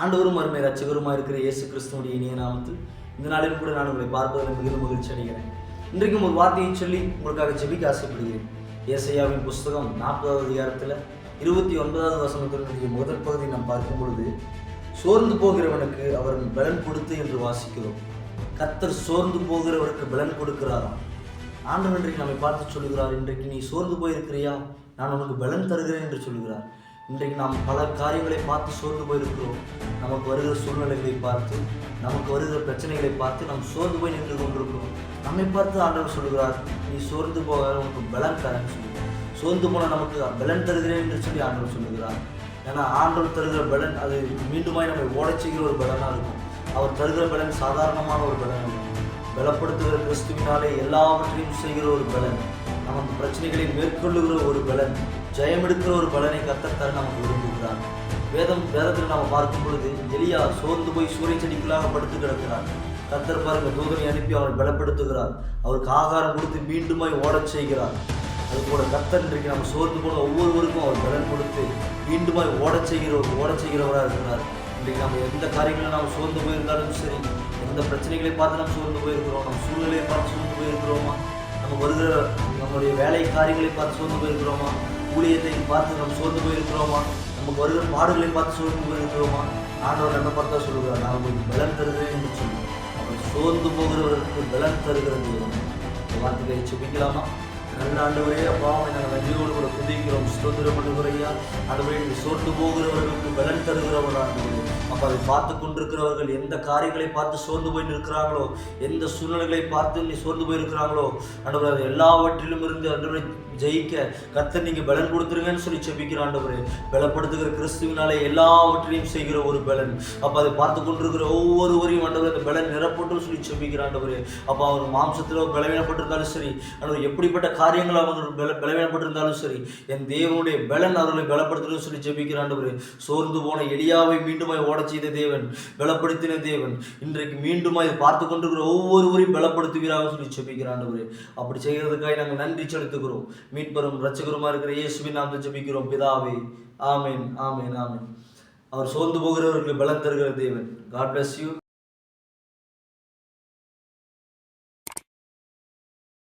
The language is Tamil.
ஆண்டவரும் அருமை ரச்சகருமா இருக்கிற இயேசு கிறிஸ்துவனுடைய இனிய நாமத்து இந்த நாளிலும் கூட நான் உங்களை பார்ப்பதில் மிகுந்த மகிழ்ச்சி அடைகிறேன். இன்றைக்கும் ஒரு வார்த்தையை சொல்லி உங்களுக்காக ஜெபிக்க ஆசைப்படுகிறேன். இயேசையாவின் புஸ்தகம் நாற்பதாவது அதிகாரத்தில் இருபத்தி ஒன்பதாவது வசனத்தினுடைய முதல் பகுதி நாம் பார்க்கும் பொழுது சோர்ந்து போகிறவனுக்கு அவர் பலன் கொடுத்து என்று வாசிக்கிறோம். கத்தர் சோர்ந்து போகிறவருக்கு பலன் கொடுக்கிறாராம். ஆண்டவன் இன்றைக்கு நம்மை பார்த்து சொல்லுகிறார் இன்றைக்கு நீ சோர்ந்து போயிருக்கிறியா? நான் உனக்கு பலன் தருகிறேன் என்று சொல்லுகிறார். இன்றைக்கு நாம் பல காரியங்களை பார்த்து சோர்ந்து போயிருக்கிறோம். நமக்கு வருகிற சூழ்நிலைகளை பார்த்து நமக்கு வருகிற பிரச்சனைகளை பார்த்து நாம் சோர்ந்து போய் நின்று கொண்டிருக்கிறோம். நம்மை பார்த்து ஆண்டவர் சொல்லுகிறார் நீ சோர்ந்து போக உனக்கு பலன் தரேன்னு சொல்லி சோர்ந்து போனால் நமக்கு பலன் தருகிறேன் என்று சொல்லி ஆண்டவர் சொல்லுகிறார். ஏன்னா ஆண்டவர் தருகிற பலன் அது மீண்டுமாய் நம்மை ஓடச் ஒரு பலனாக இருக்கும். அவர் தருகிற பலன் சாதாரணமான ஒரு பலன் அல்ல. பலப்படுத்துகிற கிறிஸ்துவினாலே எல்லாவற்றையும் செய்கிற ஒரு பலன். நமக்கு பிரச்சனைகளை மேற்கொள்ளுகிற ஒரு பலன். ஜெயம் எடுக்கிற ஒரு பலனை கத்தத்தர நமக்கு விரும்புகிறார். வேதம் வேதத்தில் நாம் பார்க்கும் பொழுது எலியா சோர்ந்து போய் சூரிய செடிக்குள்ளாக படுத்து கிடக்கிறார். கத்தர் பாருங்க தூதனை அனுப்பி அவரை பலப்படுத்துகிறார். அவருக்கு ஆகாரம் கொடுத்து மீண்டுமாய் ஓடச் செய்கிறார். அதுபோல கத்தர் இன்றைக்கு நம்ம சோர்ந்து போன ஒவ்வொருவருக்கும் அவர் பலன் கொடுத்து மீண்டுமாய் ஓடச் செய்கிறவர் ஓடச் செய்கிறவராக இருக்கிறார். இன்றைக்கு நம்ம எந்த காரியங்களும் நாம் சோர்ந்து போயிருந்தாலும் சரி எந்த பிரச்சனைகளை பார்த்து நம்ம சோர்ந்து போயிருக்கிறோம் நம்ம சூழ்நிலையை பார்த்து சோர்ந்து போயிருக்கிறோமா? நம்ம வருகிற நம்மளுடைய வேலை காரியங்களை பார்த்து சோர்ந்து போயிருக்கிறோமா? ஊழியத்தை பார்த்து நம்ம சோர்ந்து போயிருக்கிறோமா? நமக்கு வருகிற பாடுகளை பார்த்து சோர்ந்து போயிருக்கிறோமா? ஆண்டவர் என்ன பார்த்தா சொல்லுகிறார். நான் உங்களுக்கு பலன் தருகிறேன் என்று சொல்லுவோம் அவர் சோர்ந்து போகிறவருக்கு பலன் தருகிறது. இந்த வார்த்தைகளை சுபிக்கலாமா நல்ல ஆண்டவரே அப்பா நாங்கள் நன்றியோடு கூட புதிக்கிறோம் சுதந்திரம் பண்ணுகிறையா ஆண்டவரே நீ சோர்ந்து போகிறவர்களுக்கு பலன் தருகிறவர் அப்போ அதை பார்த்து கொண்டிருக்கிறவர்கள் எந்த காரியங்களை பார்த்து சோர்ந்து போய் நிற்கிறாங்களோ எந்த சூழ்நிலைகளை பார்த்து நீ சோர்ந்து போயிருக்கிறாங்களோ ஆண்டவரே அது எல்லாவற்றிலும் இருந்து ஆண்டவரை ஜெயிக்க கத்த நீங்கள் பலன் கொடுத்துருங்கன்னு சொல்லி செபிக்கிற ஆண்டவர். பலப்படுத்துகிற கிறிஸ்துவினாலே எல்லாவற்றையும் செய்கிற ஒரு பலன். அப்போ அதை பார்த்து கொண்டிருக்கிற ஒவ்வொருவரையும் ஆண்டவர் அந்த பலன் நிரப்பட்டும் சொல்லி செபிக்கிற ஆண்டவர். அப்போ அவர் மாம்சத்தில் பலவீனப்பட்டிருந்தாலும் சரி ஆண்டவர் எப்படிப்பட்ட காரியங்கள் அவர்கள் பல பலவீனப்பட்டிருந்தாலும் சரி என் தேவனுடைய பலன் அவர்களை பலப்படுத்தணும்னு சொல்லி ஜெபிக்கிறாண்டவர் சோர்ந்து போன எளியாவை மீண்டுமாய் ஓடச் செய்த தேவன் பலப்படுத்தின தேவன் இன்றைக்கு மீண்டுமாய் பார்த்து கொண்டிருக்கிற ஒவ்வொருவரையும் பலப்படுத்துவீராக சொல்லி ஜெபிக்கிறாண்டவர் அப்படி செய்கிறதுக்காக நாங்கள் நன்றி செலுத்துகிறோம். மீட்பரும் ரட்சகருமா இருக்கிற இயேசுவின் நாம் ஜெபிக்கிறோம். பிதாவே ஆமேன் ஆமேன் ஆமேன். அவர் சோர்ந்து போகிறவர்களுக்கு பலம் தருகிற தேவன். God bless you